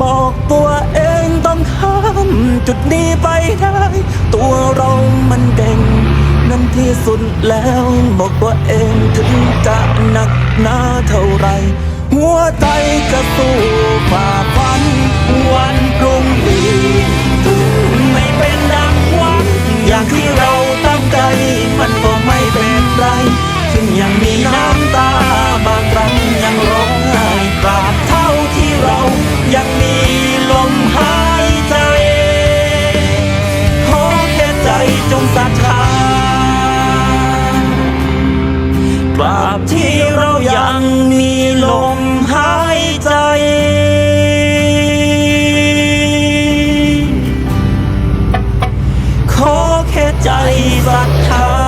บอกตัวเองต้องข้ามจุดนี้ไปได้ ตัวเรามันเก่ง นั้นที่สุดแล้ว บอกตัวเองถึงจะหนักหนาเท่าไร หัวใจจะสู้ฝ่าฟันวันพรุ่งนี้ บที่เรายังมีลมหายใจ ขอแค่ใจศรัทธา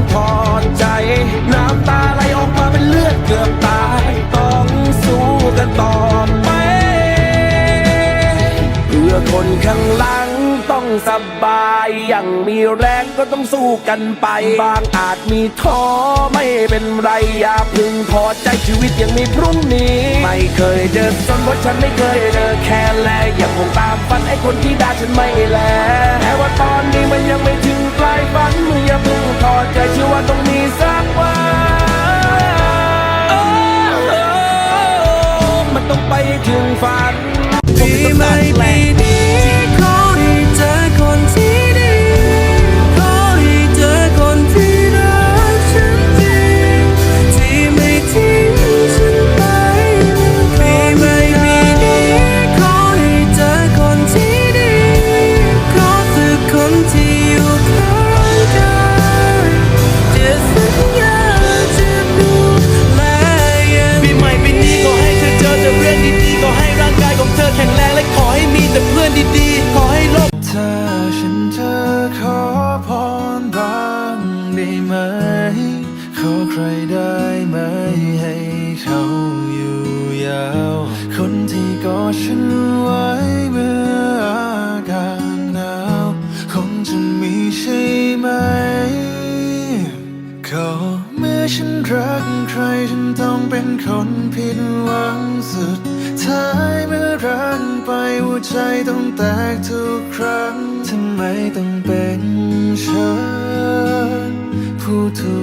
อนถอดใจ น้ำตาไหลออกมาเป็นเลือดเกือบตาย ต้องสู้กันต่อไป เพื่อคนข้างหลังต้องสบายยังมีแรงก็ต้องสู้กันไป บางอาจมีท้อไม่เป็นไรอย่าพึงพอใจชีวิตยังมีพรุ่งนี้ ไม่เคยเดินจนเพราะฉันไม่เคยเดินแค่แลยังคงตามฝันไอ้คนที่ด่าฉันไม่แล ถึงฝันปีใหม่ปีนี้ ได้ไหม ขอใครได้ไหมให้เขาอยู่ยาว คนที่กอดฉันไว้เมื่ออากาศหนาว คงจะมีใช่ไหมก็เมื่อฉันรักใครฉันต้องเป็นคนผิดหวังสุดท้ายเมื่อรักไปหัวใจต้องแตกทุกครั้ง ทำไมต้องเป็น 孤独